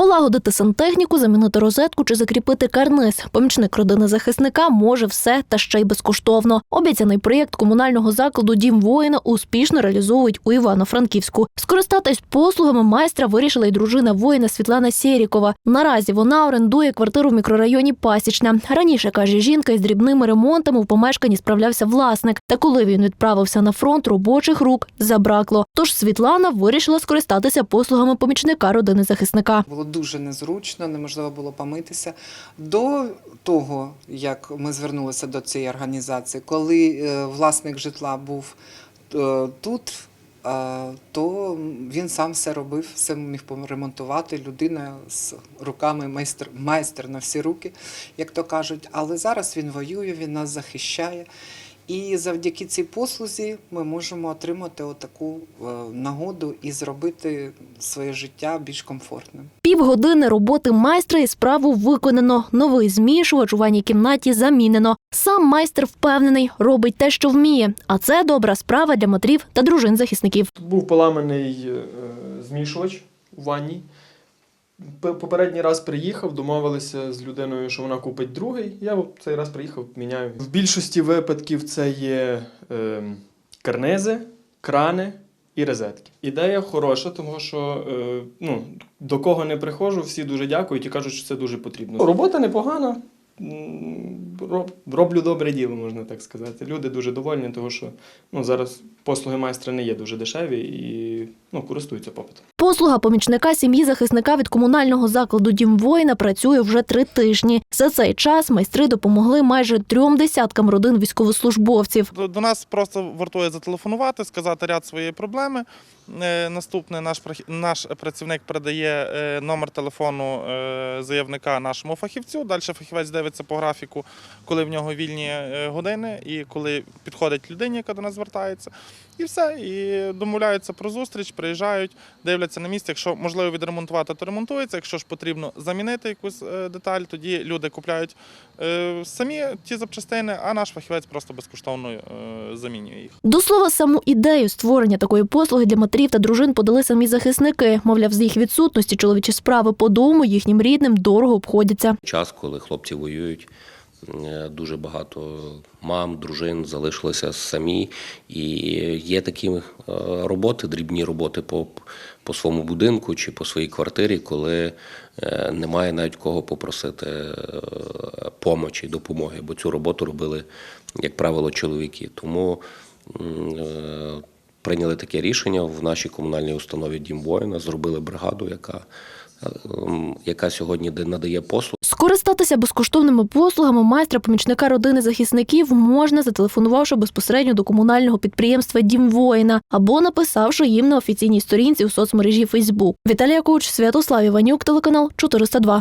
Полагодити сантехніку, замінити розетку чи закріпити карниз. Помічник родини захисника може все та ще й безкоштовно. Обіцяний проєкт комунального закладу Дім воїна успішно реалізовують у Івано-Франківську. Скористатись послугами майстра вирішила й дружина воїна Світлана Сєрікова. Наразі вона орендує квартиру в мікрорайоні Пасічна. Раніше каже жінка, із дрібними ремонтами в помешканні справлявся власник. Та коли він відправився на фронт, робочих рук забракло. Тож Світлана вирішила скористатися послугами помічника родини захисника. Дуже незручно, неможливо було помитися. До того, як ми звернулися до цієї організації, коли е, власник житла був е, тут, е, то він сам все робив, все міг поремонтувати. Людина з руками майстер, майстер на всі руки, як то кажуть. Але зараз він воює, він нас захищає. І завдяки цій послузі ми можемо отримати отаку е, нагоду і зробити своє життя більш комфортним. Півгодини роботи майстра і справу виконано. Новий змішувач у ванній кімнаті замінено. Сам майстер впевнений, робить те, що вміє. А це добра справа для матрів та дружин захисників. Був поламаний е, змішувач у ванні. Попередній раз приїхав, домовилися з людиною, що вона купить другий. Я цей раз приїхав, міняю. В більшості випадків це є е, карнизи, крани і розетки. Ідея хороша, тому що е, ну, до кого не приходжу, всі дуже дякують і кажуть, що це дуже потрібно. Робота непогана. роб- Роблю добре діло, можна так сказати. Люди дуже довольні, тому що ну, зараз послуги майстра не є дуже дешеві і ну, користуються попитом. Послуга помічника сім'ї захисника від комунального закладу Дім воїна працює вже три тижні. За цей час майстри допомогли майже трьом десяткам родин військовослужбовців. До, до нас просто вартує зателефонувати, сказати ряд своєї проблеми. Е, Наступне наш наш працівник передає е, номер телефону е, заявника нашому фахівцю. Далі фахівець дивиться по графіку, коли в нього вільні години і коли підходить людині, яка до нас звертається. І все. І домовляються про зустріч, приїжджають, дивляться на місці. Якщо можливо відремонтувати, то ремонтується. Якщо ж потрібно замінити якусь е, деталь, тоді люди купляють е, самі ті запчастини, а наш фахівець просто безкоштовно е, замінює їх. До слова, саму ідею створення такої послуги для матерів та дружин подали самі захисники. Мовляв, з їх відсутності чоловічі справи по дому їхнім рідним дорого обходяться. час, коли хлопці воюють. Е, Дуже багато мам, дружин залишилися самі, і є такі е, роботи, дрібні роботи по, по своєму будинку чи по своїй квартирі, коли е, немає навіть кого попросити помочі, допомоги, бо цю роботу робили, як правило, чоловіки. Тому прийняли таке рішення в нашій комунальній установі Дім воїна, зробили бригаду, яка, яка сьогодні надає послуги. Скористатися безкоштовними послугами майстра помічника родини захисників можна, зателефонувавши безпосередньо до комунального підприємства Дім воїна або написавши їм на офіційній сторінці у соцмережі Фейсбук. Віталія Куч, Святослав Іванюк, телеканал 402.